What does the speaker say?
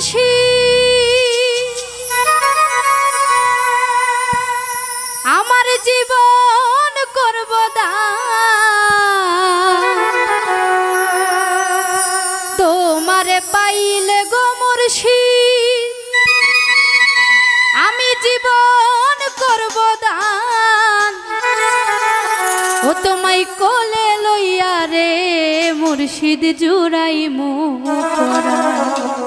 মুর্শিদ আমার জীবন করব দান তোমারে পাইলে গো মুর্শিদ, আমি জীবন করব দান ও তোমায় কোলে লইয়া রে মুর্শিদ জুড়াই মুরা